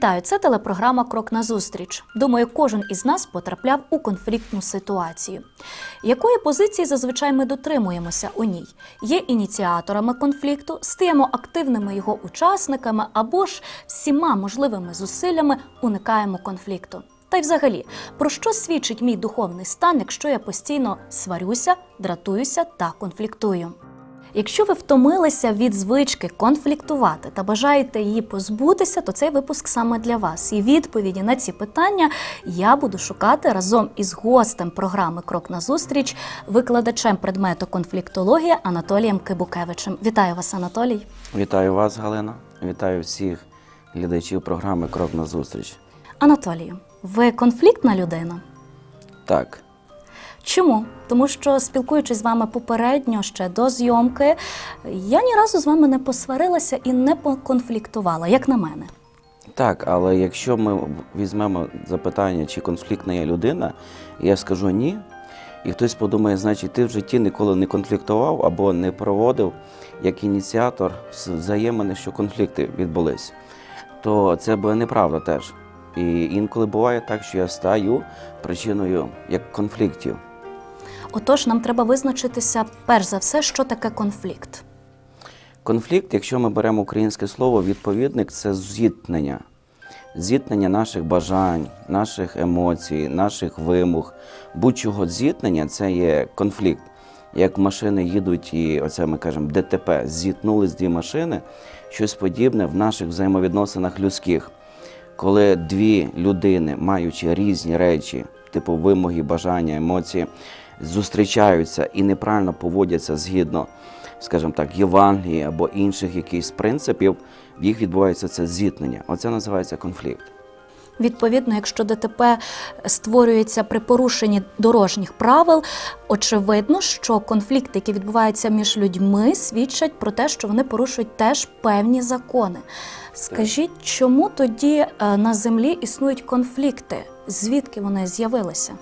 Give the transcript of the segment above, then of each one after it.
Вітаю! Це телепрограма Крок назустріч. Думаю, кожен із нас потрапляв у конфліктну ситуацію. Якої позиції зазвичай ми дотримуємося у ній? Є ініціаторами конфлікту, стаємо активними його учасниками або ж всіма можливими зусиллями уникаємо конфлікту. Та й взагалі, про що свідчить мій духовний стан, якщо я постійно сварюся, дратуюся та конфліктую? Якщо ви втомилися від звички конфліктувати та бажаєте її позбутися, то цей випуск саме для вас. І відповіді на ці питання я буду шукати разом із гостем програми Крок назустріч, викладачем предмету конфліктологія Анатолієм Кибукевичем. Вітаю вас, Анатолій. Вітаю вас, Галина. Вітаю всіх глядачів програми Крок на зустріч. Анатолію, ви конфліктна людина? Так, Чому? Тому що спілкуючись з вами попередньо ще до зйомки, я ні разу з вами не посварилася і не поконфліктувала, як на мене. так, але якщо ми візьмемо запитання, чи конфліктна є людина, я скажу ні. І хтось подумає, значить, ти в житті ніколи не конфліктував або не проводив як ініціатор взаємини, що конфлікти відбулись, то це буде неправда теж. І інколи буває так, що я стаю причиною як конфліктів. Отож, нам треба визначитися перш за все, що таке конфлікт. Конфлікт, якщо ми беремо українське слово, відповідник це зіткнення. Зіткнення наших бажань, наших емоцій, наших вимог. Будь-чого зіткнення це є конфлікт. Як машини їдуть, і оце ми кажемо ДТП, зіткнулись дві машини, щось подібне в наших взаємовідносинах людських. Коли дві людини, маючи різні речі, типу вимоги, бажання, емоції, зустрічаються і неправильно поводяться згідно, скажімо так, Євангелії або інших якихось принципів, в їх відбувається це зіткнення. Оце називається конфлікт. Відповідно, якщо ДТП створюється при порушенні дорожніх правил, очевидно, що конфлікти, які відбуваються між людьми, свідчать про те, що вони порушують теж певні закони. Скажіть, чому тоді е, на землі існують конфлікти? Звідки вони з'явилися?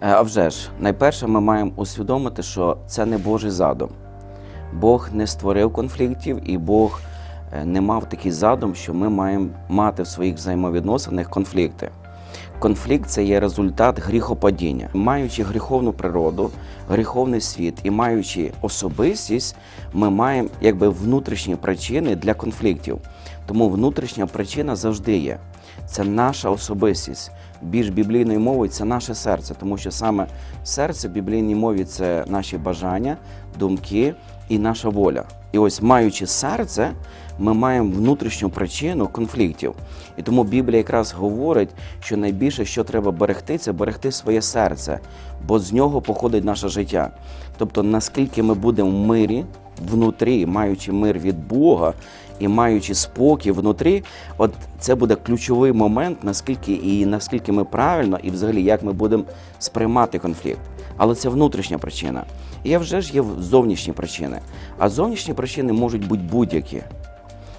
Е, А вже ж, найперше, ми маємо усвідомити, що це не Божий задум. Бог не створив конфліктів, і Бог е, не мав такий задум, що ми маємо мати в своїх взаємовідносинах конфлікти. Конфлікт це є результат гріхопадіння. Маючи гріховну природу, гріховний світ і маючи особистість, ми маємо якби внутрішні причини для конфліктів. Тому внутрішня причина завжди є. Це наша особистість. Більш біблійною мовою це наше серце, тому що саме серце в біблійній мові це наші бажання, думки і наша воля. І ось, маючи серце, ми маємо внутрішню причину конфліктів. І тому Біблія якраз говорить, що найбільше, що треба берегти, це берегти своє серце, бо з нього походить наше життя. Тобто, наскільки ми будемо в мирі внутрі, маючи мир від Бога і маючи спокій внутрі, от це буде ключовий момент, наскільки і наскільки ми правильно, і взагалі як ми будемо сприймати конфлікт. Але це внутрішня причина. І вже ж є зовнішні причини. А зовнішні причини можуть бути будь-які.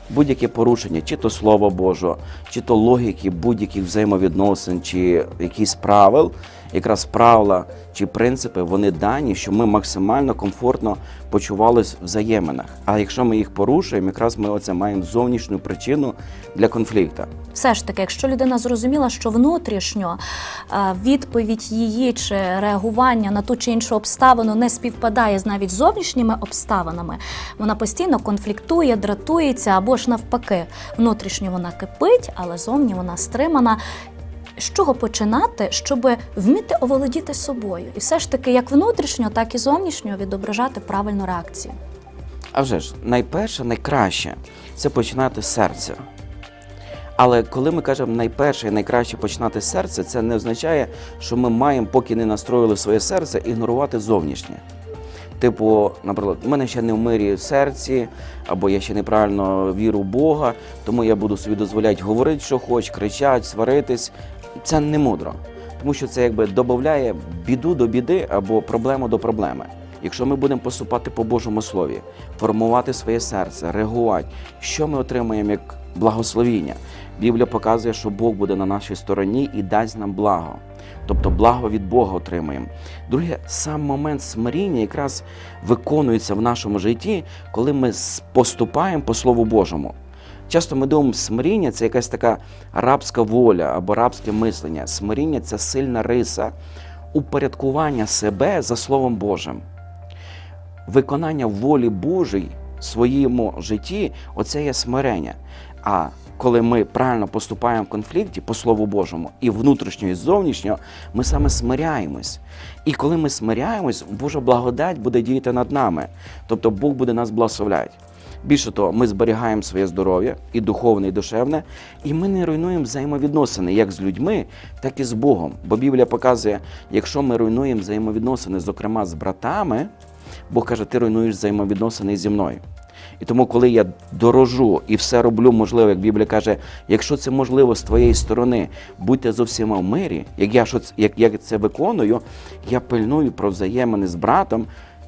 Будь-яке порушення, чи то Слова Божого, чи то логіки будь-яких взаємовідносин, чи якісь правил, якраз правила чи принципи, вони дані, щоб ми максимально комфортно почувалися в взаєминах. А якщо ми їх порушуємо, якраз ми оце маємо зовнішню причину для конфлікту. Все ж таки, якщо людина зрозуміла, що внутрішньо е, відповідь її чи реагування на ту чи іншу обставину не співпадає з навіть зовнішніми обставинами, вона постійно конфліктує, дратується або ж навпаки, внутрішньо вона кипить, але зовні вона стримана. З чого починати, щоб вміти оволодіти собою, і все ж таки, як внутрішньо, так і зовнішньо відображати правильну реакцію. А вже ж, найперше, найкраще це починати з серця. Але коли ми кажемо найперше і найкраще починати з серця, це не означає, що ми маємо, поки не настроїли своє серце, ігнорувати зовнішнє. Типу, наприклад, в мене ще не в мирі в серці, або я ще неправильно віру в Бога, тому я буду собі дозволяти говорити, що хоч, кричати, сваритись. Це не мудро, тому що це якби додає біду до біди або проблему до проблеми. Якщо ми будемо поступати по Божому Слові, формувати своє серце, реагувати, що ми отримаємо як благословіння? Біблія показує, що Бог буде на нашій стороні і дасть нам благо. Тобто благо від Бога отримаємо. Друге, сам момент смиріння якраз виконується в нашому житті, коли ми поступаємо по Слову Божому. Часто ми думаємо, смиріння це якась така рабська воля або рабське мислення. Смиріння це сильна риса упорядкування себе за Словом Божим. Виконання волі Божої в своєму житті оце є смирення. А коли ми правильно поступаємо в конфлікті по Слову Божому і внутрішньо, і зовнішньо, ми саме смиряємось. І коли ми смиряємось, Божа благодать буде діяти над нами. Тобто Бог буде нас благословляти. Більше того, ми зберігаємо своє здоров'я і духовне, і душевне, і ми не руйнуємо взаємовідносини як з людьми, так і з Богом. Бо Біблія показує, якщо ми руйнуємо взаємовідносини, зокрема з братами, Бог каже, ти руйнуєш взаємовідносини зі мною. І тому, коли я дорожу і все роблю можливо, як Біблія каже, якщо це можливо з твоєї сторони, будьте зовсім в мирі, як я як, як це виконую, я пильную про взаємини з братом,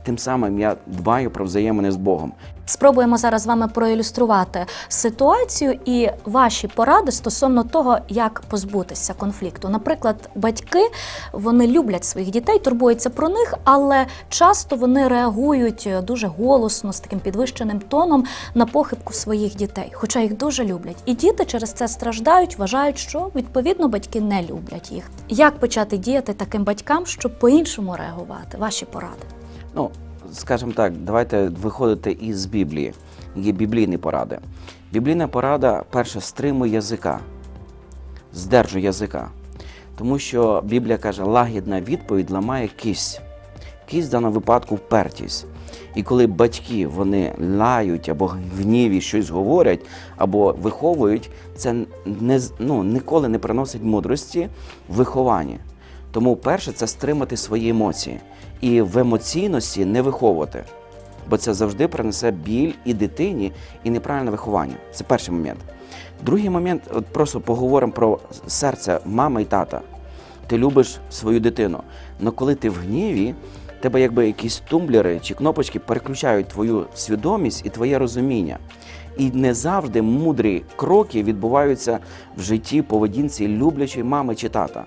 тим самим я дбаю про взаємини з Богом. Спробуємо зараз з вами проілюструвати ситуацію і ваші поради стосовно того, як позбутися конфлікту. Наприклад, батьки вони люблять своїх дітей, турбуються про них, але часто вони реагують дуже голосно з таким підвищеним тоном на похибку своїх дітей, хоча їх дуже люблять. І діти через це страждають, вважають, що відповідно батьки не люблять їх. Як почати діяти таким батькам, щоб по-іншому реагувати? Ваші поради. Ну, скажімо так, давайте виходити із Біблії. Є біблійні поради. Біблійна порада, перше, стримуй язика, здержуй язика. Тому що Біблія каже, лагідна відповідь ламає кість. Кість в даному випадку впертість. І коли батьки вони лають або гніві щось говорять, або виховують, це не, ну, ніколи не приносить мудрості в вихованні. Тому перше це стримати свої емоції і в емоційності не виховувати, бо це завжди принесе біль і дитині, і неправильне виховання. Це перший момент. Другий момент, от просто поговоримо про серце мами і тата. Ти любиш свою дитину. але коли ти в гніві, тебе якби якісь тумблери чи кнопочки переключають твою свідомість і твоє розуміння. І не завжди мудрі кроки відбуваються в житті поведінці люблячої мами чи тата.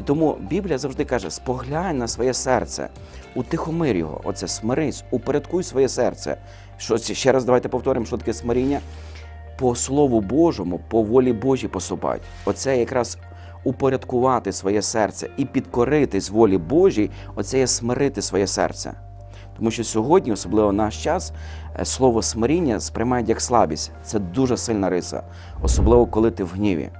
І тому Біблія завжди каже: споглянь на своє серце, утихомир його, оце смирись, упорядкуй своє серце. Що ще раз давайте повторимо, що таке смиріння. По Слову Божому, по волі Божій поступати. Оце якраз упорядкувати своє серце і підкоритись волі Божій, оце є смирити своє серце. Тому що сьогодні, особливо наш час, е, слово смиріння сприймають як слабість. Це дуже сильна риса, особливо коли ти в гніві.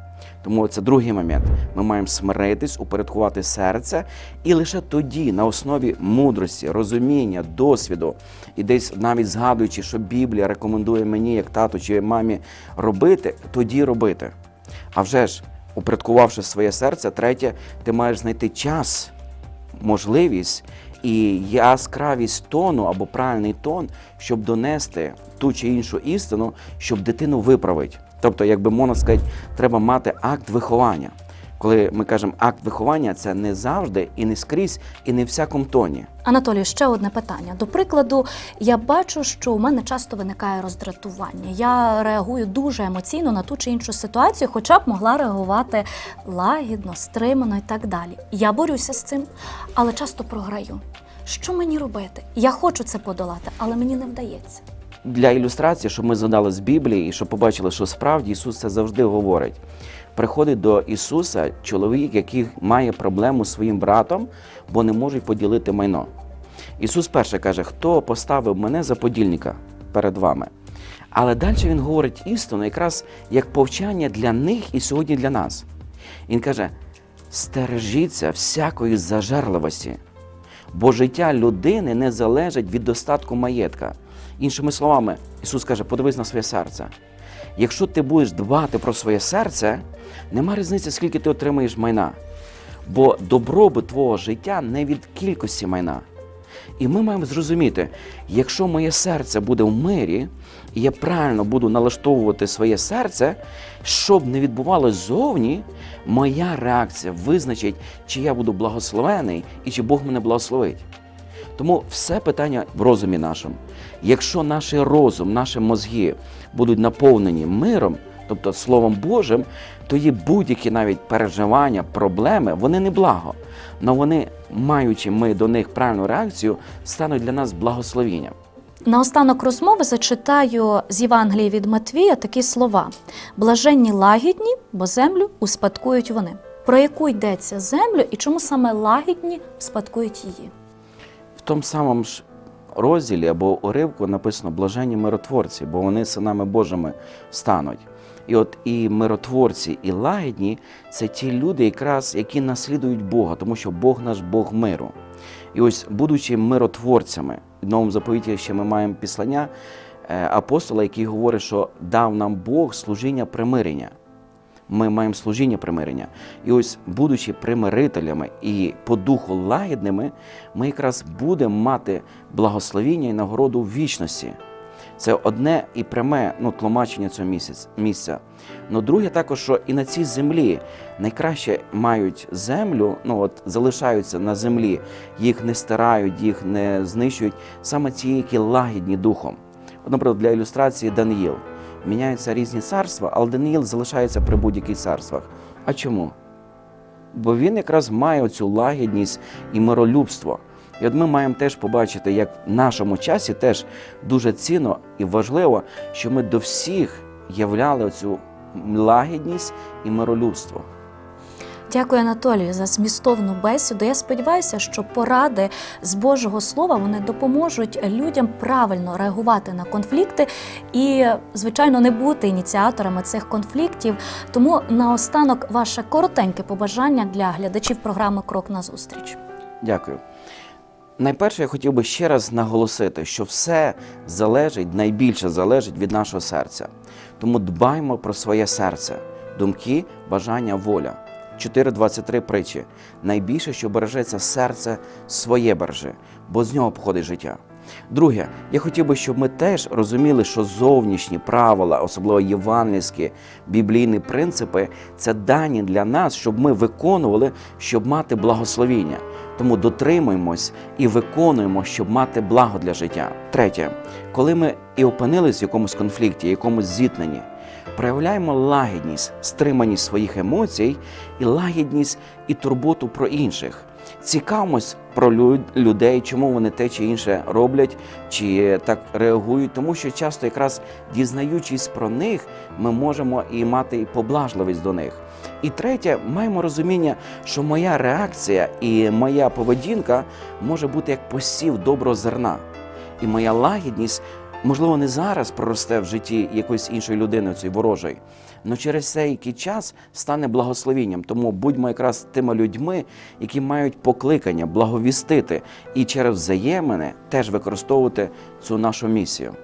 Тому це другий момент. Ми маємо смиритись, упорядкувати серце, і лише тоді, на основі мудрості, розуміння, досвіду, і десь навіть згадуючи, що Біблія рекомендує мені, як тату чи мамі, робити, тоді робити. А вже ж, упорядкувавши своє серце, третє, ти маєш знайти час, можливість і яскравість тону або правильний тон, щоб донести ту чи іншу істину, щоб дитину виправити. Тобто, якби можна сказати, треба мати акт виховання. Коли ми кажемо акт виховання, це не завжди і не скрізь, і не в всякому тоні. Анатолію, ще одне питання. До прикладу, я бачу, що у мене часто виникає роздратування. Я реагую дуже емоційно на ту чи іншу ситуацію, хоча б могла реагувати лагідно, стримано і так далі. Я борюся з цим, але часто програю. Що мені робити? Я хочу це подолати, але мені не вдається. Для ілюстрації, щоб ми згадали з Біблії і щоб побачили, що справді Ісус це завжди говорить. Приходить до Ісуса чоловік, який має проблему з своїм братом, бо не можуть поділити майно. Ісус перше каже, хто поставив мене за подільника перед вами. Але далі він говорить істину, якраз як повчання для них і сьогодні для нас. Він каже: стережіться всякої зажерливості, бо життя людини не залежить від достатку маєтка. Іншими словами, Ісус каже, подивись на своє серце. Якщо ти будеш дбати про своє серце, нема різниці, скільки ти отримаєш майна. Бо добробут твого життя не від кількості майна. І ми маємо зрозуміти, якщо моє серце буде в мирі, і я правильно буду налаштовувати своє серце, що б не відбувалося ззовні, моя реакція визначить, чи я буду благословений і чи Бог мене благословить. Тому все питання в розумі нашому. Якщо наш розум, наші мозги будуть наповнені миром, тобто Словом Божим, то є будь-які навіть переживання, проблеми, вони не благо. Але вони, маючи ми до них правильну реакцію, стануть для нас благословенням. Наостанок розмови зачитаю з Євангелії від Матвія такі слова: блаженні лагідні, бо землю успадкують вони. Про яку йдеться землю і чому саме лагідні успадкують її? В тому самому ж розділі або уривку написано блаженні миротворці, бо вони синами Божими стануть. І от і миротворці, і лагідні це ті люди, якраз які наслідують Бога, тому що Бог наш Бог миру. І ось, будучи миротворцями, в новому заповіті ще ми маємо післання е, апостола, який говорить, що дав нам Бог служіння примирення. Ми маємо служіння примирення. І ось, будучи примирителями і по духу лагідними, ми якраз будемо мати благословіння і нагороду в вічності. Це одне і пряме ну, тлумачення цього місяць- місця. Ну, друге, також, що і на цій землі найкраще мають землю, ну от залишаються на землі, їх не стирають, їх не знищують, саме ті, які лагідні духом. От, наприклад, для ілюстрації Даниїл. Міняються різні царства, але Даниїл залишається при будь-яких царствах. А чому? Бо він якраз має цю лагідність і миролюбство. І от ми маємо теж побачити, як в нашому часі теж дуже цінно і важливо, що ми до всіх являли цю лагідність і миролюбство. Дякую, Анатолію, за змістовну бесіду. Я сподіваюся, що поради з Божого Слова вони допоможуть людям правильно реагувати на конфлікти і, звичайно, не бути ініціаторами цих конфліктів. Тому наостанок ваше коротеньке побажання для глядачів програми Крок назустріч. Дякую. Найперше, я хотів би ще раз наголосити, що все залежить, найбільше залежить від нашого серця. Тому дбаймо про своє серце, думки, бажання, воля. 4.23 притчі. Найбільше, що бережеться серце, своє бережи, бо з нього походить життя. Друге, я хотів би, щоб ми теж розуміли, що зовнішні правила, особливо євангельські біблійні принципи, це дані для нас, щоб ми виконували, щоб мати благословіння. Тому дотримуємось і виконуємо, щоб мати благо для життя. Третє, коли ми і опинились в якомусь конфлікті, якомусь зіткненні, проявляємо лагідність, стриманість своїх емоцій і лагідність і турботу про інших. Цікавимось про людей, чому вони те чи інше роблять, чи так реагують, тому що часто, якраз дізнаючись про них, ми можемо і мати і поблажливість до них. І третє, маємо розуміння, що моя реакція і моя поведінка може бути як посів доброго зерна. І моя лагідність, можливо, не зараз проросте в житті якоїсь іншої людини, цієї ворожої, але через цей час стане благословінням. Тому будьмо якраз тими людьми, які мають покликання благовістити і через взаємини теж використовувати цю нашу місію.